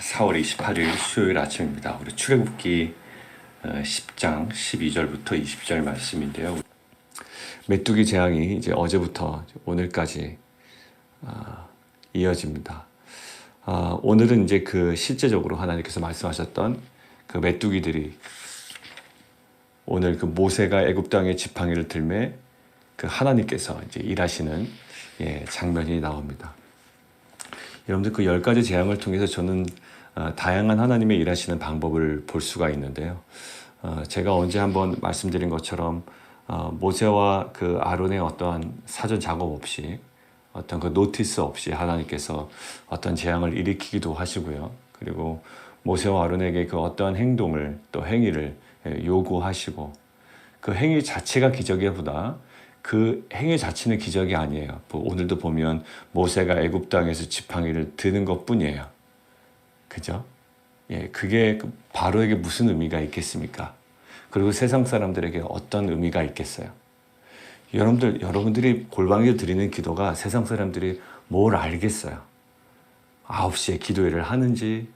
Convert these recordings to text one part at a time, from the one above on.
4월 28일 수요일 아침입니다. 우리 출애굽기 어, 10장 12절부터 20절 말씀인데요. 메뚜기 재앙이 이제 어제부터 오늘까지 아, 이어집니다. 아, 오늘은 이제 그 실제적으로 하나님께서 말씀하셨던 그 메뚜기들이 오늘 그 모세가 애굽 땅의 지팡이를 들매 그 하나님께서 이제 일하시는 예, 장면이 나옵니다. 여러분들 그 열 가지 재앙을 통해서 저는 어, 다양한 하나님의 일하시는 방법을 볼 수가 있는데요. 어, 제가 언제 한번 말씀드린 것처럼 어, 모세와 그 아론의 어떠한 사전 작업 없이 어떤 그 노티스 없이 하나님께서 어떤 재앙을 일으키기도 하시고요. 그리고 모세와 아론에게 그 어떠한 행동을 또 행위를 예, 요구하시고 그 행위 자체가 기적이보다 그 행위 자체는 기적이 아니에요. 뭐 오늘도 보면 모세가 애굽 땅에서 지팡이를 드는 것뿐이에요. 그죠? 예, 그게 그 바로에게 무슨 의미가 있겠습니까? 그리고 세상 사람들에게 어떤 의미가 있겠어요? 여러분들, 여러분들이 골방에 드리는 기도가 세상 사람들이 뭘 알겠어요? 9시에 기도회를 하는지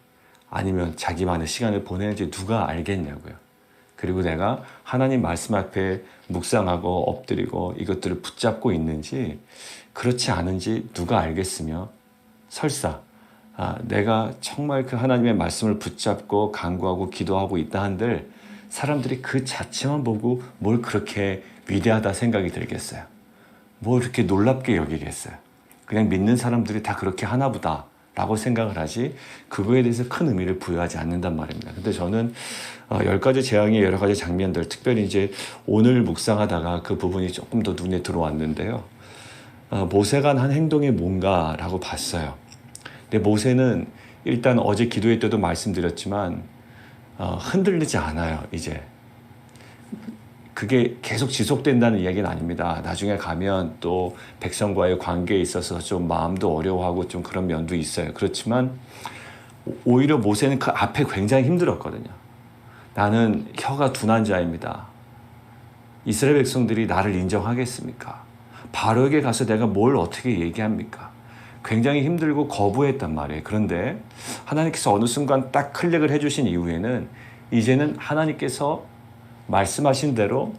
아니면 자기만의 시간을 보내는지 누가 알겠냐고요. 그리고 내가 하나님 말씀 앞에 묵상하고 엎드리고 이것들을 붙잡고 있는지 그렇지 않은지 누가 알겠으며 설사 아, 내가 정말 그 하나님의 말씀을 붙잡고 간구하고 기도하고 있다 한들 사람들이 그 자체만 보고 뭘 그렇게 위대하다 생각이 들겠어요. 뭘 이렇게 놀랍게 여기겠어요. 그냥 믿는 사람들이 다 그렇게 하나 보다 라고 생각을 하지 그거에 대해서 큰 의미를 부여하지 않는단 말입니다. 근데 저는 어, 열 가지 재앙의 여러 가지 장면들 특별히 이제 오늘 묵상하다가 그 부분이 조금 더 눈에 들어왔는데요. 어, 모세가 한 행동이 뭔가라고 봤어요. 근데 모세는 일단 어제 기도회 때도 말씀드렸지만 어, 흔들리지 않아요. 이제 그게 계속 지속된다는 이야기는 아닙니다. 나중에 가면 또 백성과의 관계에 있어서 좀 마음도 어려워하고 좀 그런 면도 있어요. 그렇지만 오히려 모세는 그 앞에 굉장히 힘들었거든요. 나는 혀가 둔한 자입니다. 이스라엘 백성들이 나를 인정하겠습니까? 바로에게 가서 내가 뭘 어떻게 얘기합니까? 굉장히 힘들고 거부했단 말이에요. 그런데 하나님께서 어느 순간 딱 클릭을 해주신 이후에는 이제는 하나님께서 말씀하신 대로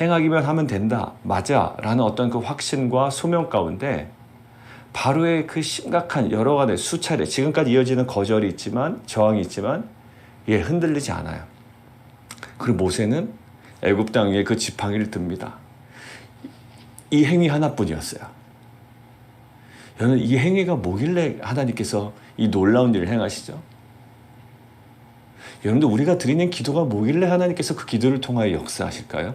행하기만 하면 된다. 맞아. 라는 어떤 그 확신과 소명 가운데 바로의 그 심각한 여러 가지 수차례 지금까지 이어지는 거절이 있지만 저항이 있지만 예 흔들리지 않아요. 그리고 모세는 애굽 땅에 그 지팡이를 듭니다. 이 행위 하나뿐이었어요. 저는 이 행위가 뭐길래 하나님께서 이 놀라운 일을 행하시죠? 여러분들 우리가 드리는 기도가 뭐길래 하나님께서 그 기도를 통하여 역사하실까요?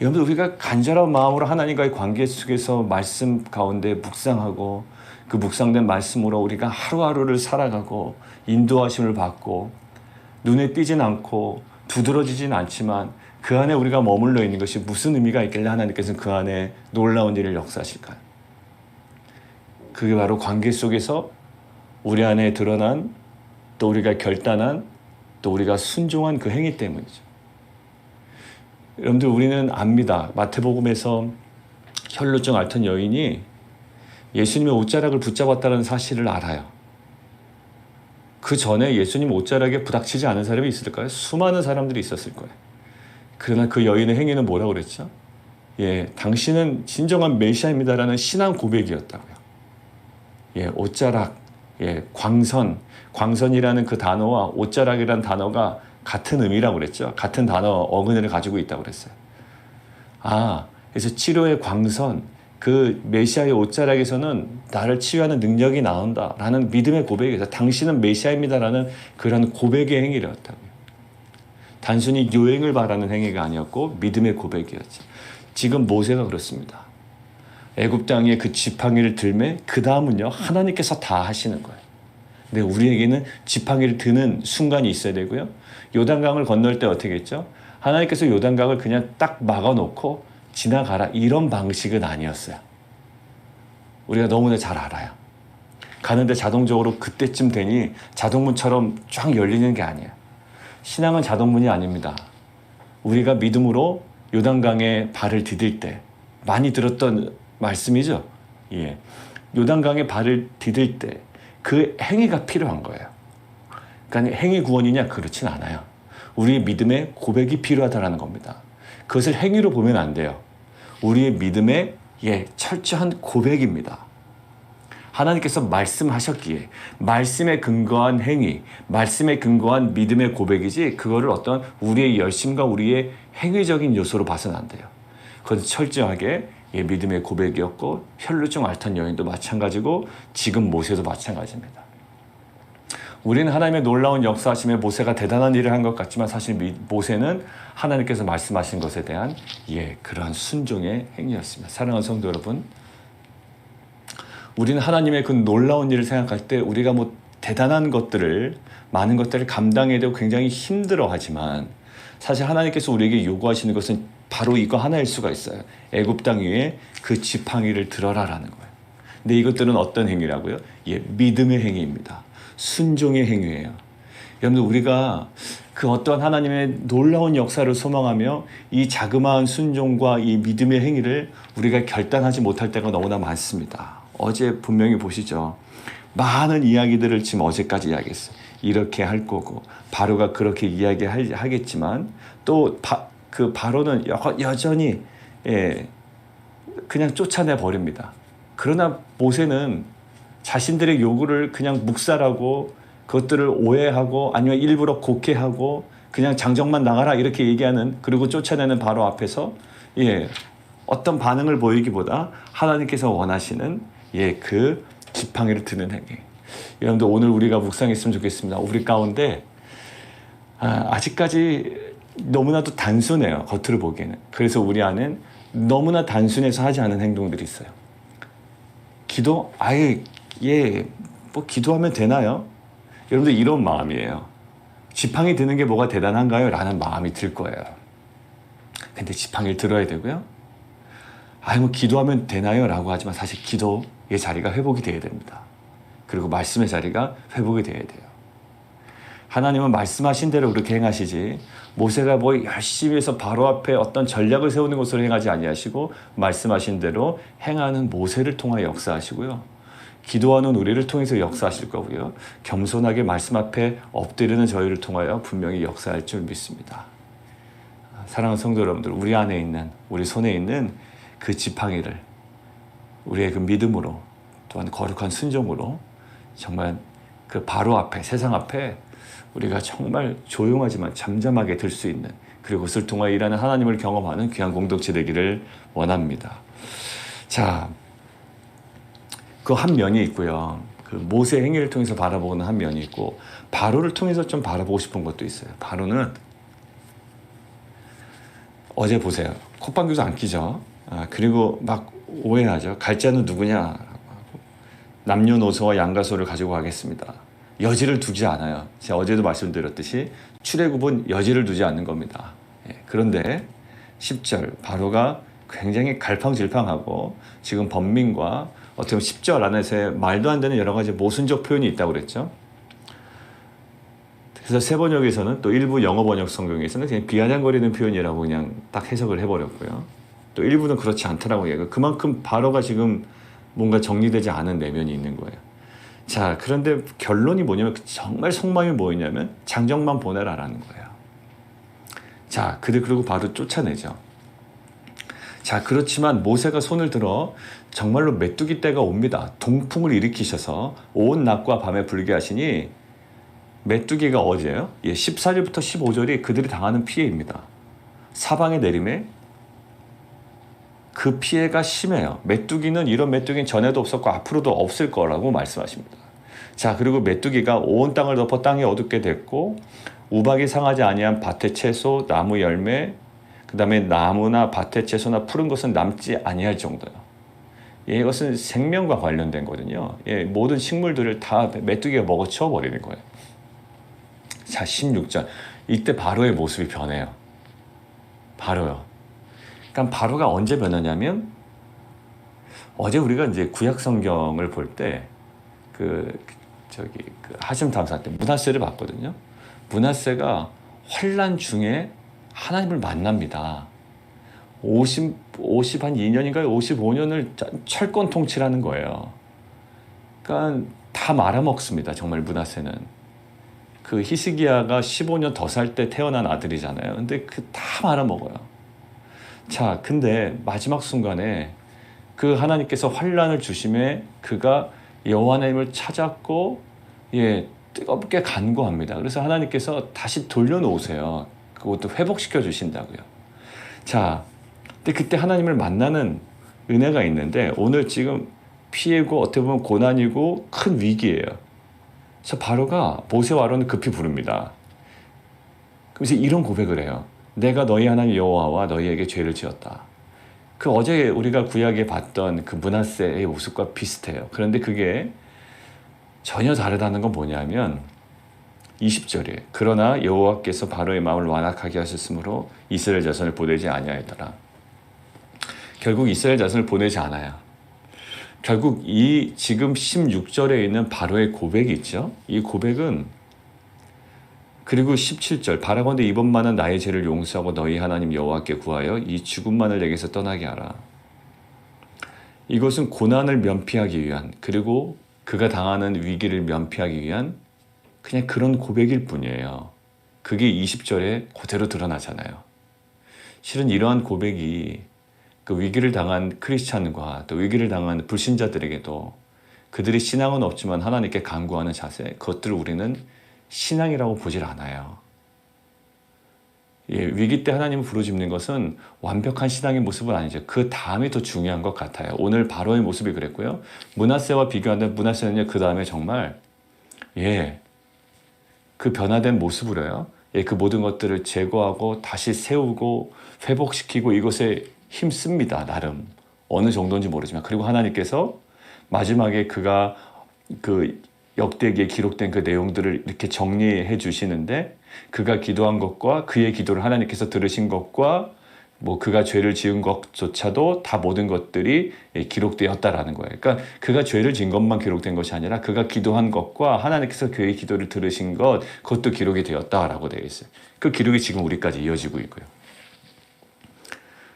여러분들 우리가 간절한 마음으로 하나님과의 관계 속에서 말씀 가운데 묵상하고 그 묵상된 말씀으로 우리가 하루하루를 살아가고 인도하심을 받고 눈에 띄진 않고 두드러지진 않지만 그 안에 우리가 머물러 있는 것이 무슨 의미가 있길래 하나님께서는 그 안에 놀라운 일을 역사하실까요? 그게 바로 관계 속에서 우리 안에 드러난 또 우리가 결단한 또 우리가 순종한 그 행위 때문이죠. 여러분들 우리는 압니다. 마태복음에서 혈루증 앓던 여인이 예수님의 옷자락을 붙잡았다는 사실을 알아요. 그 전에 예수님 옷자락에 부닥치지 않은 사람이 있을까요? 수많은 사람들이 있었을 거예요. 그러나 그 여인의 행위는 뭐라고 그랬죠? 예, 당신은 진정한 메시아입니다라는 신앙 고백이었다고요. 예, 옷자락, 예, 광선, 광선이라는 그 단어와 옷자락이라는 단어가 같은 의미라고 그랬죠. 같은 단어 어근을 가지고 있다고 그랬어요. 아, 그래서 치료의 광선, 그 메시아의 옷자락에서는 나를 치유하는 능력이 나온다라는 믿음의 고백에서 당신은 메시아입니다라는 그런 고백의 행위였다고요. 단순히 요행을 바라는 행위가 아니었고 믿음의 고백이었죠. 지금 모세가 그렇습니다. 애굽 땅에 그 지팡이를 들매 그 다음은요 하나님께서 다 하시는 거예요. 근데 우리에게는 지팡이를 드는 순간이 있어야 되고요. 요단강을 건널 때 어떻게 했죠? 하나님께서 요단강을 그냥 딱 막아놓고 지나가라 이런 방식은 아니었어요. 우리가 너무나 잘 알아요. 가는데 자동적으로 그때쯤 되니 자동문처럼 쫙 열리는 게 아니에요. 신앙은 자동문이 아닙니다. 우리가 믿음으로 요단강에 발을 디딜 때 많이 들었던 말씀이죠. 예. 요단강에 발을 디딜 때 그 행위가 필요한 거예요. 그러니까 행위 구원이냐 그렇진 않아요. 우리의 믿음의 고백이 필요하다라는 겁니다. 그것을 행위로 보면 안 돼요. 우리의 믿음의 예, 철저한 고백입니다. 하나님께서 말씀하셨기에 말씀에 근거한 행위, 말씀에 근거한 믿음의 고백이지 그거를 어떤 우리의 열심과 우리의 행위적인 요소로 봐서는 안 돼요. 그건 철저하게 예, 믿음의 고백이었고 혈루증 앓던 여인도 마찬가지고 지금 모세도 마찬가지입니다. 우리는 하나님의 놀라운 역사하심에 모세가 대단한 일을 한 것 같지만 사실 모세는 하나님께서 말씀하신 것에 대한 예 그러한 순종의 행위였습니다. 사랑하는 성도 여러분, 우리는 하나님의 그 놀라운 일을 생각할 때 우리가 뭐 대단한 것들을 많은 것들을 감당해야 되고 굉장히 힘들어하지만 사실 하나님께서 우리에게 요구하시는 것은 바로 이거 하나일 수가 있어요. 애굽 땅 위에 그 지팡이를 들어라라는 거예요. 근데 이것들은 어떤 행위라고요? 예, 믿음의 행위입니다. 순종의 행위예요. 여러분들 우리가 그 어떠한 하나님의 놀라운 역사를 소망하며 이 자그마한 순종과 이 믿음의 행위를 우리가 결단하지 못할 때가 너무나 많습니다. 어제 분명히 보시죠. 많은 이야기들을 지금 어제까지 이야기했어요. 이렇게 할 거고 바로가 그렇게 이야기하겠지만 또 그 바로는 여전히 예, 그냥 쫓아내 버립니다. 그러나 모세는 자신들의 요구를 그냥 묵살하고 그것들을 오해하고 아니면 일부러 곡해하고 그냥 장정만 나가라 이렇게 얘기하는 그리고 쫓아내는 바로 앞에서 예 어떤 반응을 보이기보다 하나님께서 원하시는 예 그 지팡이를 드는 행위. 여러분들 오늘 우리가 묵상했으면 좋겠습니다. 우리 가운데 아, 아직까지 너무나도 단순해요. 겉으로 보기에는. 그래서 우리 안엔 너무나 단순해서 하지 않은 행동들이 있어요. 기도 아예 예, 뭐 기도하면 되나요? 여러분들 이런 마음이에요. 지팡이 드는 게 뭐가 대단한가요? 라는 마음이 들 거예요. 근데 지팡이를 들어야 되고요. 아이 뭐 기도하면 되나요? 라고 하지만 사실 기도의 자리가 회복이 돼야 됩니다. 그리고 말씀의 자리가 회복이 돼야 돼요. 하나님은 말씀하신 대로 그렇게 행하시지 모세가 뭐 열심히 해서 바로 앞에 어떤 전략을 세우는 것으로 행하지 아니하시고 말씀하신 대로 행하는 모세를 통하여 역사하시고요. 기도하는 우리를 통해서 역사하실 거고요. 겸손하게 말씀 앞에 엎드리는 저희를 통하여 분명히 역사할 줄 믿습니다. 사랑하는 성도 여러분들, 우리 안에 있는, 우리 손에 있는 그 지팡이를 우리의 그 믿음으로 또한 거룩한 순종으로 정말 그 바로 앞에, 세상 앞에 우리가 정말 조용하지만 잠잠하게 들 수 있는 그리고 그것을 통하여 일하는 하나님을 경험하는 귀한 공동체 되기를 원합니다. 자, 그 한 면이 있고요. 그 모세 행위를 통해서 바라보는 한 면이 있고 바로를 통해서 좀 바라보고 싶은 것도 있어요. 바로는 어제 보세요. 콧방귀도 안 끼죠. 아, 그리고 막 오해하죠. 갈자는 누구냐? 남녀노소와 양가소를 가지고 가겠습니다. 여지를 두지 않아요. 제가 어제도 말씀드렸듯이 출애굽은 여지를 두지 않는 겁니다. 예, 그런데 10절 바로가 굉장히 갈팡질팡하고 지금 번민과 어떻게 보면 10절 안에서 말도 안 되는 여러 가지 모순적 표현이 있다고 그랬죠. 그래서 세 번역에서는 또 일부 영어 번역 성경에서는 그냥 비아냥거리는 표현이라고 그냥 딱 해석을 해버렸고요. 또 일부는 그렇지 않더라고 얘기. 그만큼 바로가 지금 뭔가 정리되지 않은 내면이 있는 거예요. 자, 그런데 결론이 뭐냐면 정말 속마음이 뭐였냐면 장정만 보내라라는 거예요. 자, 그들 그리고 바로 쫓아내죠. 자, 그렇지만 모세가 손을 들어 정말로 메뚜기 때가 옵니다. 동풍을 일으키셔서 온 낮과 밤에 불게 하시니 메뚜기가 어제요? 예, 14절부터 15절이 그들이 당하는 피해입니다. 사방에 내림에 그 피해가 심해요. 메뚜기는 이런 메뚜기는 전에도 없었고 앞으로도 없을 거라고 말씀하십니다. 자, 그리고 메뚜기가 온 땅을 덮어 땅에 어둡게 됐고 우박이 상하지 아니한 밭의 채소, 나무 열매, 그 다음에 나무나 밭의 채소나 푸른 것은 남지 아니할 정도요. 예, 이것은 생명과 관련된 거거든요. 예, 모든 식물들을 다 메뚜기가 먹어 치워 버리는 거예요. 자, 16절. 이때 바로의 모습이 변해요. 바로요. 그러니까 바로가 언제 변하냐면 어제 우리가 이제 구약 성경을 볼 때 그 저기 그 하심 탐사 때 문하세를 봤거든요. 문하세가 환란 중에 하나님을 만납니다. 50, 50 한 2년인가요? 55년을 철권 통치라는 거예요. 그러니까 다 말아먹습니다. 정말 문하세는. 그 히스기야가 15년 더 살 때 태어난 아들이잖아요. 근데 그 다 말아먹어요. 자, 근데 마지막 순간에 그 하나님께서 환란을 주심에 그가 여호와 하나님을 찾았고 예 뜨겁게 간구합니다. 그래서 하나님께서 다시 돌려놓으세요. 그것도 회복시켜 주신다고요. 자, 근데 그때 하나님을 만나는 은혜가 있는데 오늘 지금 피해고 어떻게 보면 고난이고 큰 위기예요. 그래서 바로가 모세와 아론을 급히 부릅니다. 그래서 이런 고백을 해요. 내가 너희 하나님 여호와와 너희에게 죄를 지었다. 그 어제 우리가 구약에 봤던 그 문하세의 모습과 비슷해요. 그런데 그게 전혀 다르다는 건 뭐냐면 20절에 그러나 여호와께서 바로의 마음을 완악하게 하셨으므로 이스라엘 자손을 보내지 아니하였더라. 결국 이스라엘 자손을 보내지 않아요. 결국 이 지금 16절에 있는 바로의 고백이 있죠. 이 고백은 그리고 17절 바라건대 이번만은 나의 죄를 용서하고 너희 하나님 여호와께 구하여 이 죽음만을 내게서 떠나게 하라. 이것은 고난을 면피하기 위한 그리고 그가 당하는 위기를 면피하기 위한 그냥 그런 고백일 뿐이에요. 그게 20절에 그대로 드러나잖아요. 실은 이러한 고백이 그 위기를 당한 크리스찬과 또 위기를 당한 불신자들에게도 그들이 신앙은 없지만 하나님께 간구하는 자세, 그것들을 우리는 신앙이라고 보질 않아요. 예, 위기 때 하나님을 부르짖는 것은 완벽한 신앙의 모습은 아니죠. 그 다음이 더 중요한 것 같아요. 오늘 바로의 모습이 그랬고요. 문하세와 비교하는 문하세는요, 그 다음에 정말, 예, 그 변화된 모습으로요. 예, 그 모든 것들을 제거하고 다시 세우고 회복시키고 이것에 힘씁니다. 나름 어느 정도인지 모르지만 그리고 하나님께서 마지막에 그가 그 역대기에 기록된 그 내용들을 이렇게 정리해 주시는데 그가 기도한 것과 그의 기도를 하나님께서 들으신 것과 뭐 그가 죄를 지은 것조차도 다 모든 것들이 기록되었다라는 거예요. 그러니까 그가 죄를 지은 것만 기록된 것이 아니라 그가 기도한 것과 하나님께서 그의 기도를 들으신 것 그것도 기록이 되었다라고 되어 있어요. 그 기록이 지금 우리까지 이어지고 있고요.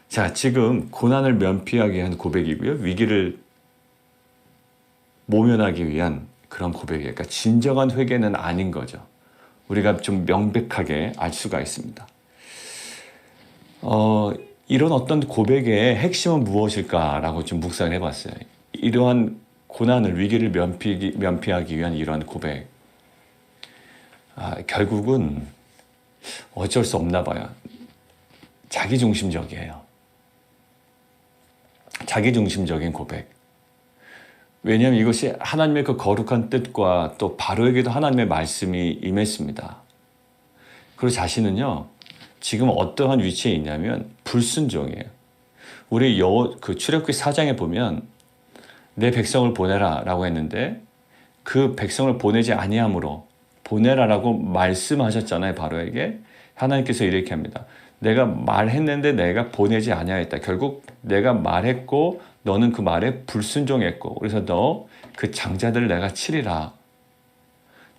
자, 지금 고난을 면피하기 위한 고백이고요. 위기를 모면하기 위한 그런 고백이에요. 그러니까 진정한 회개는 아닌 거죠. 우리가 좀 명백하게 알 수가 있습니다. 어, 이런 어떤 고백의 핵심은 무엇일까라고 좀 묵상을 해봤어요. 이러한 고난을 위기를 면피, 면피하기 위한 이러한 고백. 아, 결국은 어쩔 수 없나 봐요. 자기중심적이에요. 자기중심적인 고백. 왜냐하면 이것이 하나님의 그 거룩한 뜻과 또 바로에게도 하나님의 말씀이 임했습니다. 그리고 자신은요, 지금 어떠한 위치에 있냐면 불순종이에요. 우리 여, 그 출애굽기 4장에 보면 내 백성을 보내라라고 했는데 그 백성을 보내지 아니함으로 보내라라고 말씀하셨잖아요, 바로에게. 하나님께서 이렇게 합니다. 내가 말했는데 내가 보내지 아니하였다. 결국 내가 말했고 너는 그 말에 불순종했고 그래서 너 그 장자들을 내가 치리라.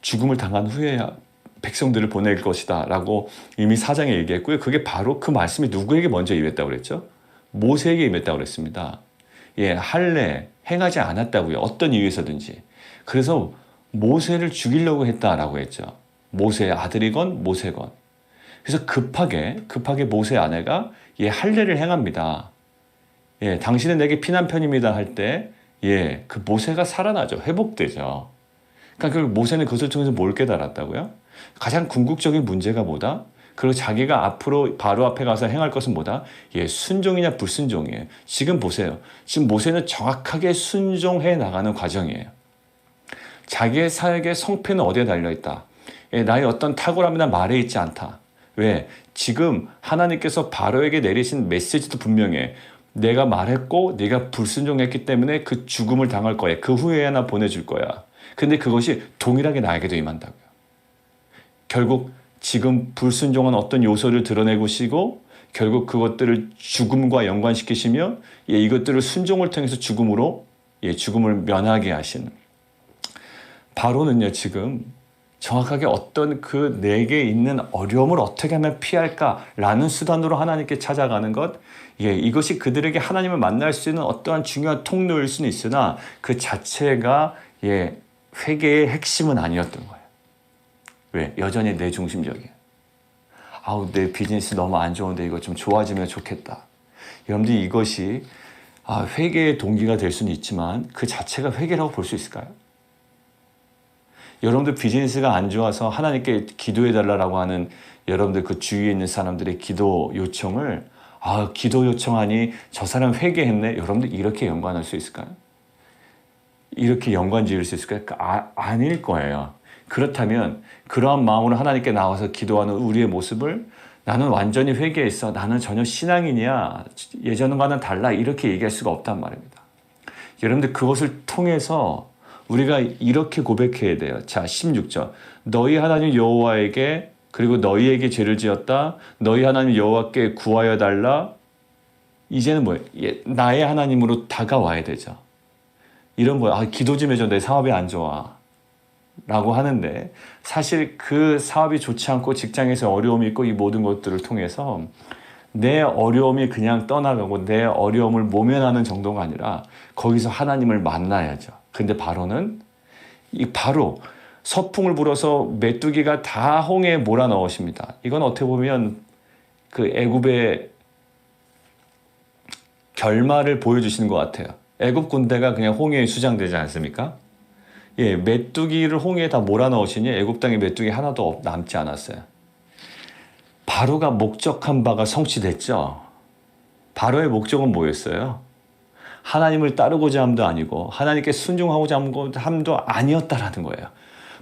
죽음을 당한 후에야 백성들을 보낼 것이다 라고 이미 사장에 얘기했고요. 그게 바로 그 말씀이 누구에게 먼저 임했다고 그랬죠? 모세에게 임했다고 그랬습니다. 예, 할래, 행하지 않았다고요. 어떤 이유에서든지. 그래서 모세를 죽이려고 했다라고 했죠. 모세의 아들이건 모세건. 그래서 급하게, 급하게 모세 아내가 예, 할례를 행합니다. 예, 당신은 내게 피난 편입니다 할 때, 예, 그 모세가 살아나죠. 회복되죠. 그러니까 그 모세는 그것을 통해서 뭘 깨달았다고요? 가장 궁극적인 문제가 뭐다? 그리고 자기가 앞으로 바로 앞에 가서 행할 것은 뭐다? 예, 순종이냐 불순종이에요. 지금 보세요. 지금 모세는 정확하게 순종해 나가는 과정이에요. 자기의 사역의 성패는 어디에 달려 있다? 예, 나의 어떤 탁월함이나 말에 있지 않다. 왜? 지금 하나님께서 바로에게 내리신 메시지도 분명해. 내가 말했고 네가 불순종했기 때문에 그 죽음을 당할 거야. 그 후에야 나 보내줄 거야. 근데 그것이 동일하게 나에게도 임한다고요. 결국 지금 불순종한 어떤 요소를 드러내고시고 결국 그것들을 죽음과 연관시키시며 예, 이것들을 순종을 통해서 죽음으로 예, 죽음을 면하게 하시는 바로는요 지금 정확하게 어떤 그 내게 있는 어려움을 어떻게 하면 피할까라는 수단으로 하나님께 찾아가는 것, 예, 이것이 그들에게 하나님을 만날 수 있는 어떠한 중요한 통로일 수는 있으나 그 자체가 예, 회개의 핵심은 아니었던 거예요. 왜? 여전히 내 중심적이에요. 아우, 내 비즈니스 너무 안 좋은데 이거 좀 좋아지면 좋겠다. 여러분들 이것이 아, 회개의 동기가 될 수는 있지만 그 자체가 회개라고 볼 수 있을까요? 여러분들 비즈니스가 안 좋아서 하나님께 기도해 달라고 하는 여러분들 그 주위에 있는 사람들의 기도 요청을 아, 기도 요청하니 저 사람 회개했네. 여러분들 이렇게 연관할 수 있을까요? 이렇게 연관 지을 수 있을까요? 아, 아닐 거예요. 그렇다면 그러한 마음으로 하나님께 나와서 기도하는 우리의 모습을 나는 완전히 회개했어. 나는 전혀 신앙이냐. 예전과는 달라. 이렇게 얘기할 수가 없단 말입니다. 여러분들 그것을 통해서 우리가 이렇게 고백해야 돼요. 자, 16절. 너희 하나님 여호와에게 그리고 너희에게 죄를 지었다. 너희 하나님 여호와께 구하여 달라. 이제는 뭐예요? 예, 나의 하나님으로 다가와야 되죠. 이런 거야. 아, 기도 좀 해줘. 내 사업이 안 좋아. 라고 하는데 사실 그 사업이 좋지 않고 직장에서 어려움이 있고 이 모든 것들을 통해서 내 어려움이 그냥 떠나가고 내 어려움을 모면하는 정도가 아니라 거기서 하나님을 만나야죠. 근데 바로는 이 바로 서풍을 불어서 메뚜기가 다 홍해에 몰아 넣으십니다. 이건 어떻게 보면 그 애굽의 결말을 보여주시는 것 같아요. 애굽 군대가 그냥 홍해에 수장되지 않습니까? 예, 메뚜기를 홍해에 다 몰아 넣으시니 애굽 땅에 메뚜기 하나도 없- 남지 않았어요. 바로가 목적한 바가 성취됐죠. 바로의 목적은 뭐였어요? 하나님을 따르고자 함도 아니고 하나님께 순종하고자 함도 아니었다라는 거예요.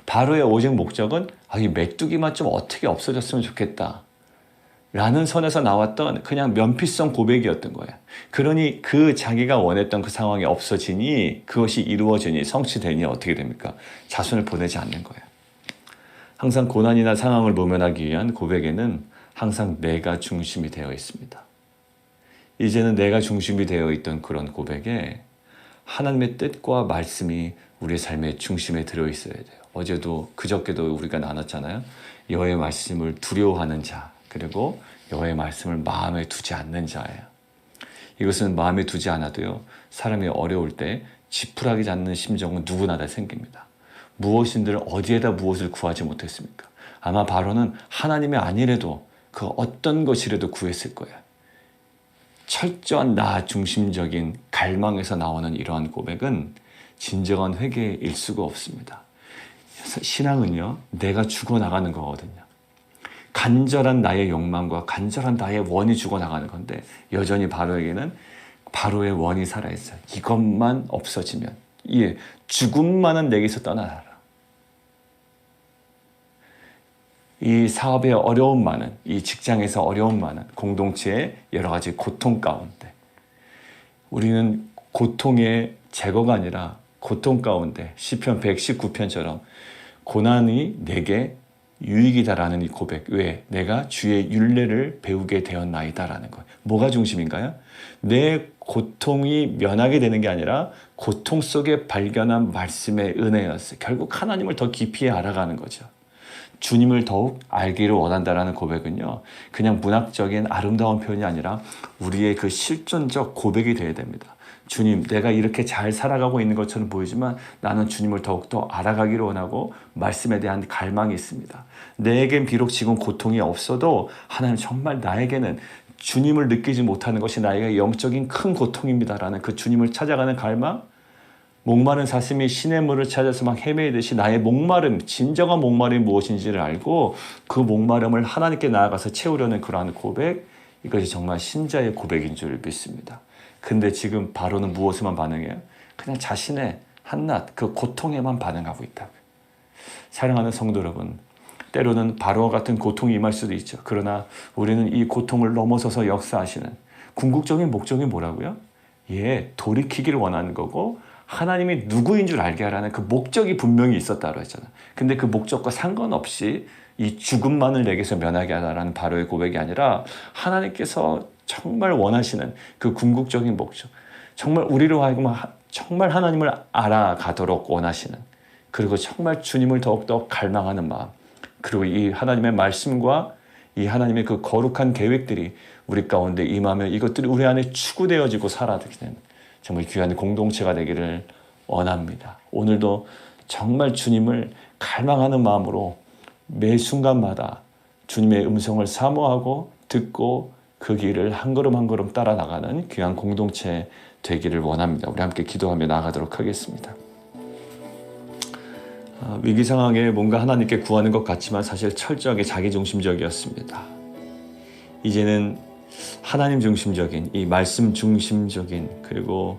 바로의 오직 목적은 아, 이 메뚜기만 좀 어떻게 없어졌으면 좋겠다. 라는 선에서 나왔던 그냥 면피성 고백이었던 거예요. 그러니 그 자기가 원했던 그 상황이 없어지니 그것이 이루어지니 성취되니 어떻게 됩니까? 자손을 보내지 않는 거예요. 항상 고난이나 상황을 모면하기 위한 고백에는 항상 내가 중심이 되어 있습니다. 이제는 내가 중심이 되어 있던 그런 고백에 하나님의 뜻과 말씀이 우리의 삶의 중심에 들어 있어야 돼요. 어제도 그저께도 우리가 나눴잖아요. 여호의 말씀을 두려워하는 자 그리고 여호의 말씀을 마음에 두지 않는 자예요. 이것은 마음에 두지 않아도요. 사람이 어려울 때 지푸라기 잡는 심정은 누구나 다 생깁니다. 무엇인들 어디에다 무엇을 구하지 못했습니까? 아마 바로는 하나님의 아니래도 그 어떤 것이라도 구했을 거예요. 철저한 나 중심적인 갈망에서 나오는 이러한 고백은 진정한 회개일 수가 없습니다. 신앙은요, 내가 죽어나가는 거거든요. 간절한 나의 욕망과 간절한 나의 원이 죽어나가는 건데, 여전히 바로에게는 바로의 원이 살아있어요. 이것만 없어지면, 예, 죽음만은 내게서 떠나라. 이 사업의 어려움 많은, 이 직장에서 어려움 많은, 공동체의 여러 가지 고통 가운데, 우리는 고통의 제거가 아니라 고통 가운데, 시편 119편처럼 고난이 내게 유익이다라는 이 고백. 왜? 내가 주의 윤례를 배우게 되었나이다라는 것. 뭐가 중심인가요? 내 고통이 면하게 되는 게 아니라 고통 속에 발견한 말씀의 은혜였어요. 결국 하나님을 더 깊이 알아가는 거죠. 주님을 더욱 알기를 원한다라는 고백은요. 그냥 문학적인 아름다운 표현이 아니라 우리의 그 실존적 고백이 되어야 됩니다. 주님, 내가 이렇게 잘 살아가고 있는 것처럼 보이지만 나는 주님을 더욱더 알아가기를 원하고 말씀에 대한 갈망이 있습니다. 내겐 비록 지금 고통이 없어도 하나님 정말 나에게는 주님을 느끼지 못하는 것이 나에게 영적인 큰 고통입니다라는 그 주님을 찾아가는 갈망, 목마른 사슴이 시냇물을 찾아서 막 헤매듯이 나의 목마름, 진정한 목마름이 무엇인지를 알고 그 목마름을 하나님께 나아가서 채우려는 그러한 고백, 이것이 정말 신자의 고백인 줄 믿습니다. 근데 지금 바로는 무엇에만 반응해요? 그냥 자신의 한낱 그 고통에만 반응하고 있다. 사랑하는 성도 여러분, 때로는 바로와 같은 고통이 임할 수도 있죠. 그러나 우리는 이 고통을 넘어서서 역사하시는 궁극적인 목적이 뭐라고요? 예, 돌이키기를 원하는 거고 하나님이 누구인 줄 알게 하라는 그 목적이 분명히 있었다고 했잖아. 근데 그 목적과 상관없이 이 죽음만을 내게서 면하게 하라는 바로의 고백이 아니라 하나님께서 정말 원하시는 그 궁극적인 목적, 정말 우리로 하여금 하- 정말 하나님을 알아가도록 원하시는 그리고 정말 주님을 더욱더 갈망하는 마음, 그리고 이 하나님의 말씀과 이 하나님의 그 거룩한 계획들이 우리 가운데 임하며 이것들이 우리 안에 추구되어지고 살아지는 정말 귀한 공동체가 되기를 원합니다. 오늘도 정말 주님을 갈망하는 마음으로 매 순간마다 주님의 음성을 사모하고 듣고 그 길을 한 걸음 한 걸음 따라 나가는 귀한 공동체 되기를 원합니다. 우리 함께 기도하며 나아가도록 하겠습니다. 아, 위기 상황에 뭔가 하나님께 구하는 것 같지만 사실 철저하게 자기중심적이었습니다. 이제는 하나님 중심적인 이 말씀 중심적인 그리고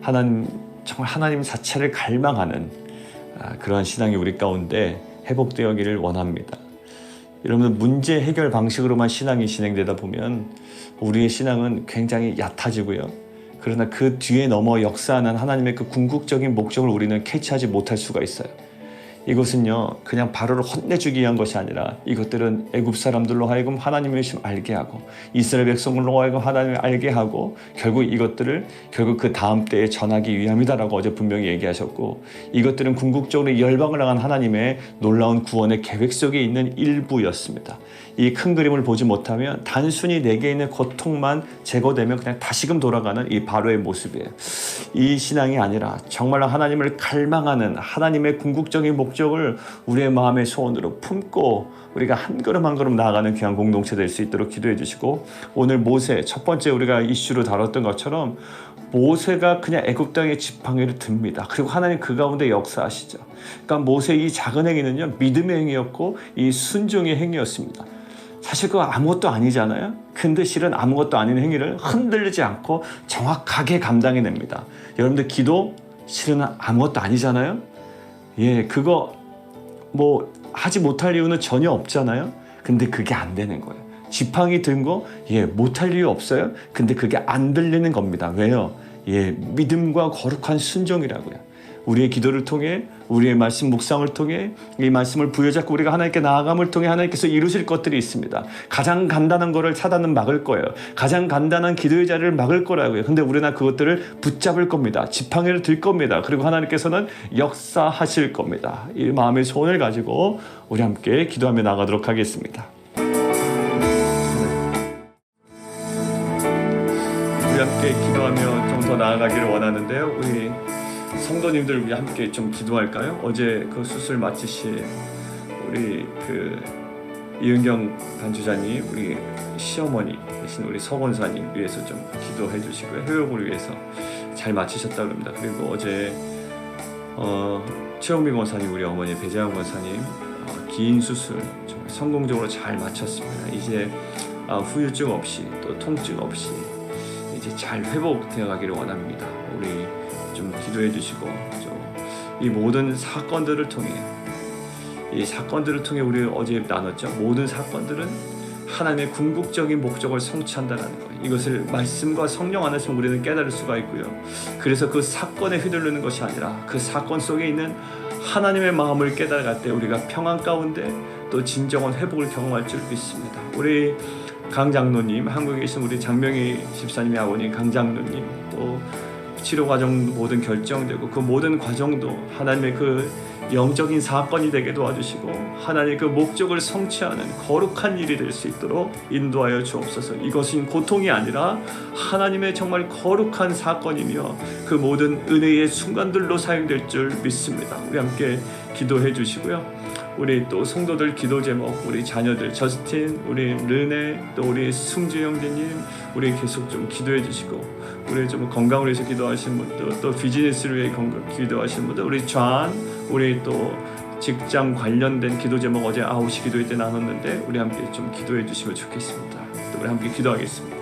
하나님 정말 하나님 자체를 갈망하는 아, 그러한 신앙이 우리 가운데 회복되어기를 원합니다. 여러분 문제 해결 방식으로만 신앙이 진행되다 보면 우리의 신앙은 굉장히 얕아지고요. 그러나 그 뒤에 넘어 역사하는 하나님의 그 궁극적인 목적을 우리는 캐치하지 못할 수가 있어요. 이것은요 그냥 바로를 혼내주기 위한 것이 아니라 이것들은 애굽 사람들로 하여금 하나님의 심 알게 하고 이스라엘 백성들로 하여금 하나님을 알게 하고 결국 이것들을 결국 그 다음 때에 전하기 위함이다라고 어제 분명히 얘기하셨고 이것들은 궁극적으로 열방을 향한 하나님의 놀라운 구원의 계획 속에 있는 일부였습니다. 이 큰 그림을 보지 못하면 단순히 내게 있는 고통만 제거되면 그냥 다시금 돌아가는 이 바로의 모습이에요. 이 신앙이 아니라 정말로 하나님을 갈망하는 하나님의 궁극적인 목적 을 우리의 마음의 소원으로 품고 우리가 한 걸음 한 걸음 나아가는 귀한 공동체 될 수 있도록 기도해 주시고 오늘 모세 첫 번째 우리가 이슈로 다뤘던 것처럼 모세가 그냥 애굽 땅의 지팡이를 듭니다. 그리고 하나님 그 가운데 역사하시죠. 그러니까 모세 이 작은 행위는요 믿음의 행위였고 이 순종의 행위였습니다. 사실 그거 아무것도 아니잖아요. 근데 실은 아무것도 아닌 행위를 흔들리지 않고 정확하게 감당해냅니다. 여러분들 기도 실은 아무것도 아니잖아요. 예, 그거 뭐 하지 못할 이유는 전혀 없잖아요. 근데 그게 안 되는 거예요. 지팡이 든 거, 예, 못할 이유 없어요. 근데 그게 안 들리는 겁니다. 왜요? 예, 믿음과 거룩한 순종이라고요. 우리의 기도를 통해 우리의 말씀 묵상을 통해 이 말씀을 부여잡고 우리가 하나님께 나아감을 통해 하나님께서 이루실 것들이 있습니다. 가장 간단한 거를 사단은 막을 거예요. 가장 간단한 기도의 자리를 막을 거라고요. 근데 우리는 그것들을 붙잡을 겁니다. 지팡이를 들 겁니다. 그리고 하나님께서는 역사하실 겁니다. 이 마음의 소원을 가지고 우리 함께 기도하며 나가도록 하겠습니다. 우리 함께 기도하며 좀 더 나아가기를 원하는데요. 우리 성도님들 우리 함께 좀 기도할까요? 어제 그 수술 마치신 우리 그 이은경 단주자님, 우리 시어머니 대신 우리 서건사님 위해서 좀 기도해 주시고요. 회복을 위해서 잘 마치셨다 그럽니다. 그리고 어제 어, 최영민 권사님, 우리 어머니 배재환 권사님 어, 긴 수술 정말 성공적으로 잘 마쳤습니다. 이제 아, 후유증 없이 또 통증 없이 이제 잘 회복되어 가기를 원합니다. 우리 좀 기도해 주시고 좀이 모든 사건들을 통해 이 사건들을 통해 우리 어제 나눴죠. 모든 사건들은 하나님의 궁극적인 목적을 성취한다는 거예요. 이것을 말씀과 성령 안에서 우리는 깨달을 수가 있고요. 그래서 그 사건에 휘둘리는 것이 아니라 그 사건 속에 있는 하나님의 마음을 깨달아갈 때 우리가 평안 가운데 또 진정한 회복을 경험할 줄 믿습니다. 우리 강 장로님, 한국에 계신 우리 장명희 집사님의 아버님 강 장로님 또 치료 과정 모든 결정되고 그 모든 과정도 하나님의 그 영적인 사건이 되게 도와주시고 하나님의 그 목적을 성취하는 거룩한 일이 될 수 있도록 인도하여 주옵소서. 이것은 고통이 아니라 하나님의 정말 거룩한 사건이며 그 모든 은혜의 순간들로 사용될 줄 믿습니다. 우리 함께 기도해 주시고요. 우리 또 성도들 기도 제목, 우리 자녀들 저스틴, 우리 르네, 또 우리 승주 형제님, 우리 계속 좀 기도해 주시고 우리 좀 건강을 위해서 기도하신 분들, 또 비즈니스를 위해 건강 기도하신 분들, 우리 좌안, 우리 또 직장 관련된 기도 제목 어제 9시 기도회 때 나눴는데 우리 함께 좀 기도해 주시면 좋겠습니다. 또 우리 함께 기도하겠습니다.